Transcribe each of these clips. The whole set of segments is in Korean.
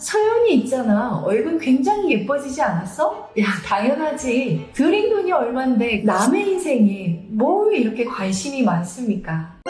서연이 있잖아. 얼굴 굉장히 예뻐지지 않았어? 야, 당연하지. 들인 돈이 얼만데 남의 인생에 뭘 이렇게 관심이 많습니까?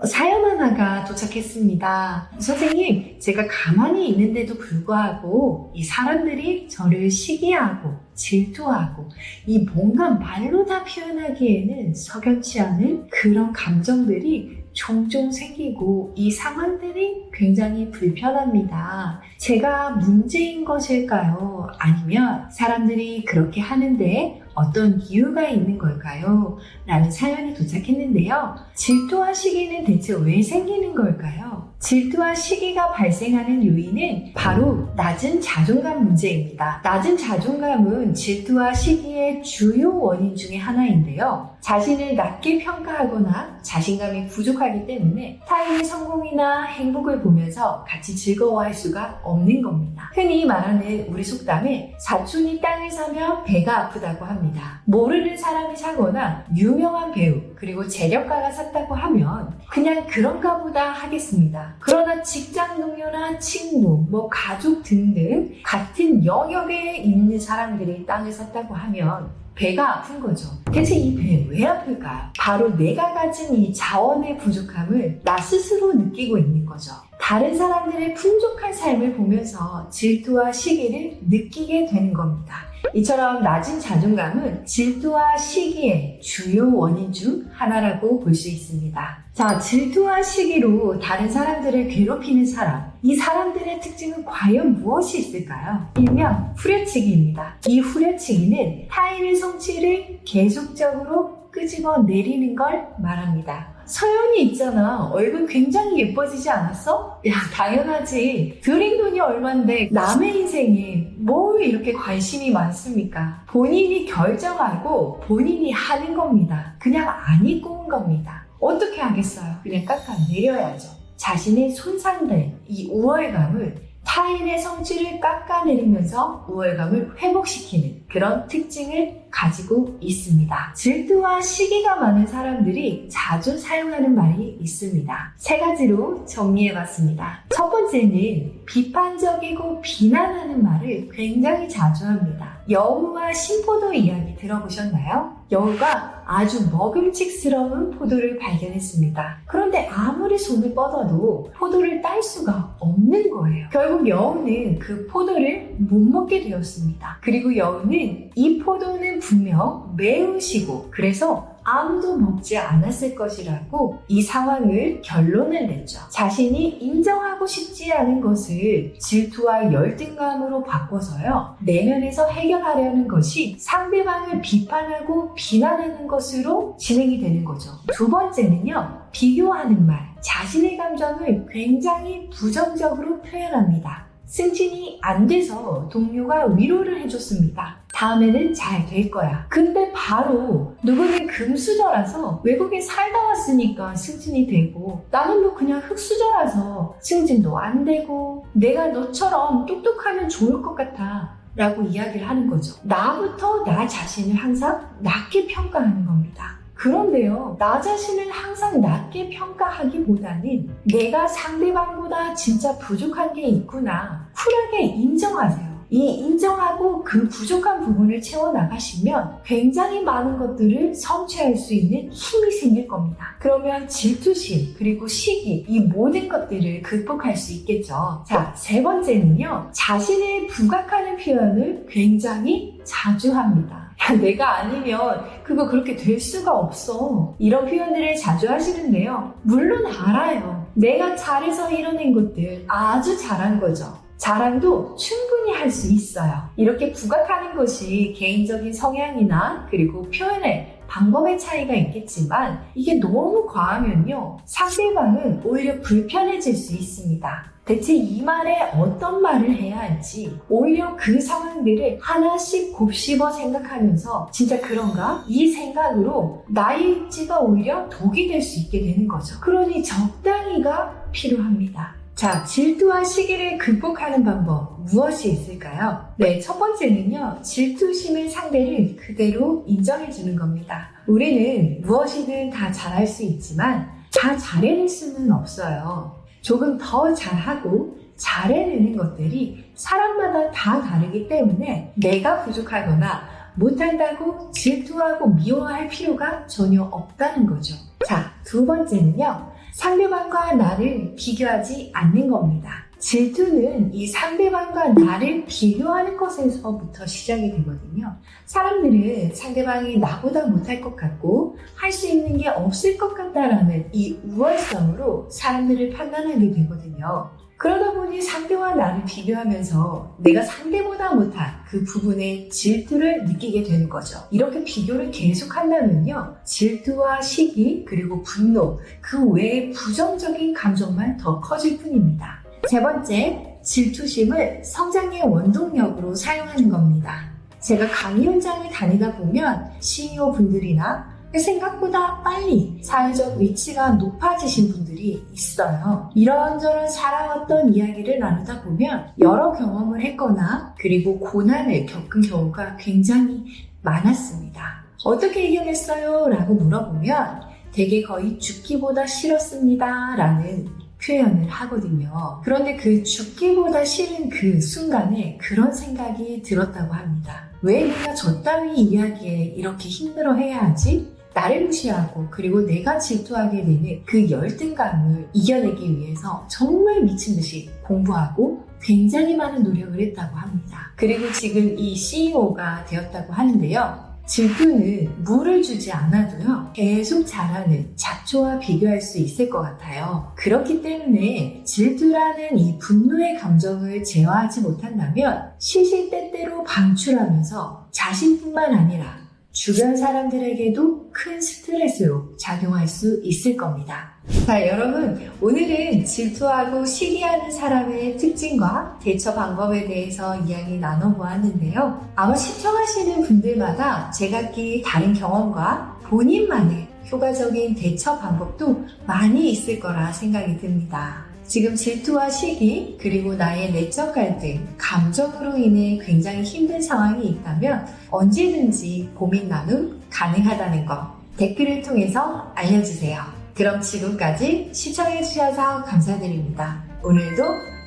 어, 사연 하나가 도착했습니다. 선생님, 제가 가만히 있는데도 불구하고 이 사람들이 저를 시기하고 질투하고 이 뭔가 말로 다 표현하기에는 석연치 않은 그런 감정들이 종종 생기고 이 상황들이 굉장히 불편합니다. 제가 문제인 것일까요? 아니면 사람들이 그렇게 하는데 어떤 이유가 있는 걸까요? 라는 사연이 도착했는데요. 질투와 시기는 대체 왜 생기는 걸까요? 질투와 시기가 발생하는 요인은 바로 낮은 자존감 문제입니다. 낮은 자존감은 질투와 시기의 주요 원인 중에 하나인데요. 자신을 낮게 평가하거나 자신감이 부족하기 때문에 타인의 성공이나 행복을 보면서 같이 즐거워할 수가 없는 겁니다. 흔히 말하는 우리 속담에 사촌이 땅을 사면 배가 아프다고 합니다. 모르는 사람이 사거나 유명한 배우 그리고 재력가가 샀다고 하면 그냥 그런가 보다 하겠습니다. 그러나 직장 동료나 친구, 뭐 가족 등등 같은 영역에 있는 사람들이 땅을 샀다고 하면 배가 아픈 거죠. 대체 이 배 왜 아플까요? 바로 내가 가진 이 자원의 부족함을 나 스스로 느끼고 있는 거죠. 다른 사람들의 풍족한 삶을 보면서 질투와 시기를 느끼게 되는 겁니다. 이처럼 낮은 자존감은 질투와 시기의 주요 원인 중 하나라고 볼 수 있습니다. 자, 질투와 시기로 다른 사람들을 괴롭히는 사람. 이 사람들의 특징은 과연 무엇이 있을까요? 일명 후려치기입니다. 이 후려치기는 타인의 성취를 계속적으로 끄집어 내리는 걸 말합니다. 서연이 있잖아. 얼굴 굉장히 예뻐지지 않았어? 야, 당연하지. 들인 돈이 얼만데 남의 인생에 뭘 이렇게 관심이 많습니까? 본인이 결정하고 본인이 하는 겁니다. 그냥 안 입고 온 겁니다. 어떻게 하겠어요? 그냥 깎아 내려야죠. 자신의 손상된 이 우월감을 타인의 성취를 깎아내리면서 우월감을 회복시키는 그런 특징을 가지고 있습니다. 질투와 시기가 많은 사람들이 자주 사용하는 말이 있습니다. 세 가지로 정리해봤습니다. 첫 번째는 비판적이고 비난하는 말을 굉장히 자주 합니다. 여우와 신포도 이야기 들어보셨나요? 여우가 아주 먹음직스러운 포도를 발견했습니다. 그런데 아무리 손을 뻗어도 포도를 딸 수가 없는 거예요. 결국 여우는 그 포도를 못 먹게 되었습니다. 그리고 여우는 이 포도는 분명 매우 시고 그래서 아무도 먹지 않았을 것이라고 이 상황을 결론을 냈죠. 자신이 인정하고 싶지 않은 것을 질투와 열등감으로 바꿔서요. 내면에서 해결하려는 것이 상대방을 비판하고 비난하는 것으로 진행이 되는 거죠. 두 번째는요. 비교하는 말. 자신의 감정을 굉장히 부정적으로 표현합니다. 승진이 안 돼서 동료가 위로를 해줬습니다. 다음에는 잘 될 거야. 근데 바로 누구는 금수저라서 외국에 살다 왔으니까 승진이 되고 나는 뭐 그냥 흙수저라서 승진도 안 되고 내가 너처럼 똑똑하면 좋을 것 같아. 라고 이야기를 하는 거죠. 나부터 나 자신을 항상 낮게 평가하는 겁니다. 그런데요, 나 자신을 항상 낮게 평가하기보다는 내가 상대방보다 진짜 부족한 게 있구나. 쿨하게 인정하세요. 이 인정하고 그 부족한 부분을 채워나가시면 굉장히 많은 것들을 성취할 수 있는 힘이 생길 겁니다. 그러면 질투심, 그리고 시기, 이 모든 것들을 극복할 수 있겠죠. 자, 세 번째는요, 자신을 부각하는 표현을 굉장히 자주 합니다. 야, 내가 아니면 그거 그렇게 될 수가 없어. 이런 표현들을 자주 하시는데요. 물론 알아요. 내가 잘해서 이뤄낸 것들 아주 잘한 거죠. 자랑도 충분히 할 수 있어요. 이렇게 부각하는 것이 개인적인 성향이나 그리고 표현의 방법의 차이가 있겠지만 이게 너무 과하면요. 상대방은 오히려 불편해질 수 있습니다. 대체 이 말에 어떤 말을 해야 할지 오히려 그 상황들을 하나씩 곱씹어 생각하면서 진짜 그런가? 이 생각으로 나의 입지가 오히려 독이 될 수 있게 되는 거죠. 그러니 적당히가 필요합니다. 자, 질투와 시기를 극복하는 방법 무엇이 있을까요? 네, 첫 번째는요, 질투심의 상대를 그대로 인정해주는 겁니다. 우리는 무엇이든 다 잘할 수 있지만 다 잘해낼 수는 없어요. 조금 더 잘하고 잘해내는 것들이 사람마다 다 다르기 때문에 내가 부족하거나 못한다고 질투하고 미워할 필요가 전혀 없다는 거죠. 자, 두 번째는요. 상대방과 나를 비교하지 않는 겁니다. 질투는 이 상대방과 나를 비교하는 것에서부터 시작이 되거든요. 사람들은 상대방이 나보다 못할 것 같고 할 수 있는 게 없을 것 같다라는 이 우월성으로 사람들을 판단하게 되거든요. 그러다 보니 상대와 나를 비교하면서 내가 상대보다 못한 그 부분에 질투를 느끼게 되는 거죠. 이렇게 비교를 계속 한다면요. 질투와 시기 그리고 분노 그 외에 부정적인 감정만 더 커질 뿐입니다. 세 번째, 질투심을 성장의 원동력으로 사용하는 겁니다. 제가 강의 현장을 다니다 보면 CEO 분들이나 생각보다 빨리 사회적 위치가 높아지신 분들이 있어요. 이런저런 살아왔던 이야기를 나누다 보면 여러 경험을 했거나 그리고 고난을 겪은 경우가 굉장히 많았습니다. 어떻게 이겨냈어요? 라고 물어보면 되게 거의 죽기보다 싫었습니다. 라는 표현을 하거든요. 그런데 그 죽기보다 싫은 그 순간에 그런 생각이 들었다고 합니다. 왜 내가 저 따위 이야기에 이렇게 힘들어 해야 하지? 나를 무시하고 그리고 내가 질투하게 되는 그 열등감을 이겨내기 위해서 정말 미친 듯이 공부하고 굉장히 많은 노력을 했다고 합니다. 그리고 지금 이 CEO가 되었다고 하는데요. 질투는 물을 주지 않아도요, 계속 자라는 잡초와 비교할 수 있을 것 같아요. 그렇기 때문에 질투라는 이 분노의 감정을 제어하지 못한다면 시시때때로 방출하면서 자신뿐만 아니라 주변 사람들에게도 큰 스트레스로 작용할 수 있을 겁니다. 자, 여러분, 오늘은 질투하고 시기하는 사람의 특징과 대처 방법에 대해서 이야기 나눠보았는데요. 아마 시청하시는 분들마다 제각기 다른 경험과 본인만의 효과적인 대처 방법도 많이 있을 거라 생각이 듭니다. 지금 질투와 시기, 그리고 나의 내적 갈등, 감정으로 인해 굉장히 힘든 상황이 있다면 언제든지 고민 나눔 가능하다는 거 댓글을 통해서 알려주세요. 그럼 지금까지 시청해주셔서 감사드립니다. 오늘도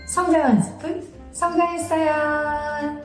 성장 한 스푼 성장했어요.